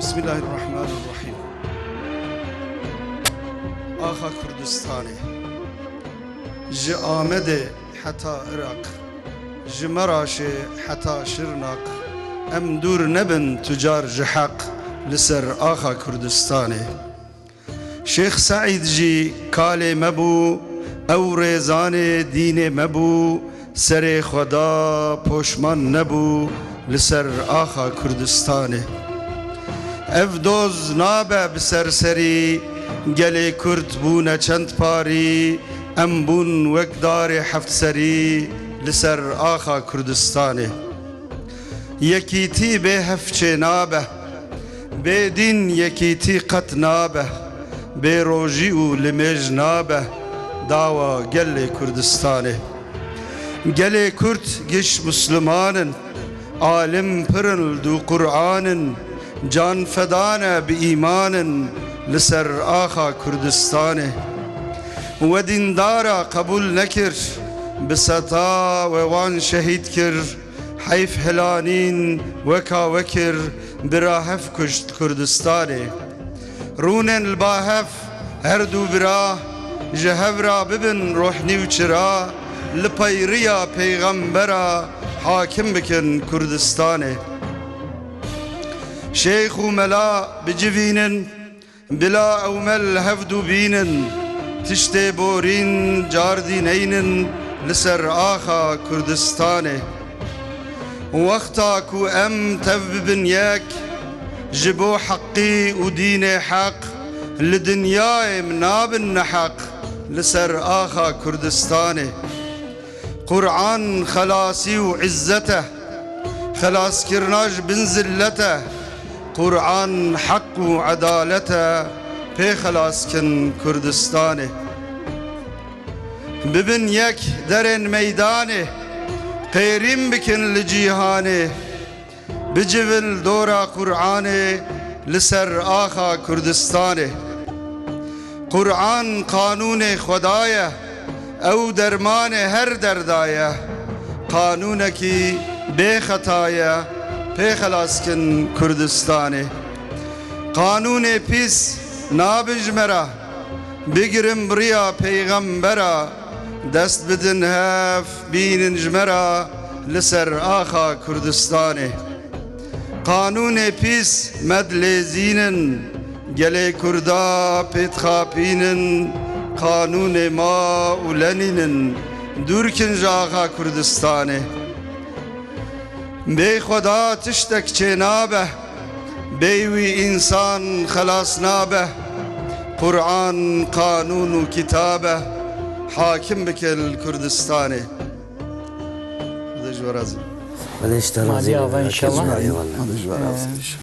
Bismillahirrahmanirrahim. Axa Kurdistanê ji Amedê heta Iraq ji Meraşê heta Şirnak em dûr nebin tucar ji heq li ser axa Kurdistanê Şêx Saîd jî kalê me bû ew rêzanê dînê me bû serê xweda poşman nebû li ser axa Kurdistanê Ev doz nabe bi serserî Gelê Kurd bûne çend parî Em bûn wek darê heftserî Li ser axa Kurdistanê Yekîtî bê hevçê nabe Bê dîn yekîtî qet nabe Bê rojî û limêj nabe Dawa gelê Kurdistanê Gelê Kurd giş Müslümanın Alim pırın du Kur'anın Can fedane bi imanın Liser axa Kurdistanê Ve dindara kabul nekir Bi seta ve wan şehit kir Heyf helanîn weka vekir Bira hef kuşt Kurdistanê Rûnên li bahef her du bira Ji hevra bibin شيخ ملا بجفينن بلا أومل هفدو بينن تشتي بورين جاردينينن لسر آخا كردستاني وقتا كو أم تف بنياك جبو حقي وديني حق. لدنياي مناب النحق لسر آخا كردستاني قرآن خلاصي وعزته خلاص كرناج بن زلته. Heq Li dinyayê min nabin neheq Li ser axa Kurdistanê Kur'an xelasî û izzete Xelaskirina ji bin zillete Kur'an xelaskin Kurdistanê Bibin yek derên meydanê Qêrîm bikin li cîhanê Bicivin dora Kur'anê Li ser axa Kurdistanê Kur'an kanûnê Xweda ye Ew dermanê her derda ye Kanûnekî bêxeta ye Pê xelaskin Kurdistanê Kanûnê pîs nabijmera Bigirin biriya peygambera Dest bidin hef bînin jmera Li ser axa Kurdistanê Kanûnê pîs medlêzînin Gelê Kurda pêtxapînin Kanûnê ma û lenînin Dûrkin ji axa Kurdistanê Bê xweda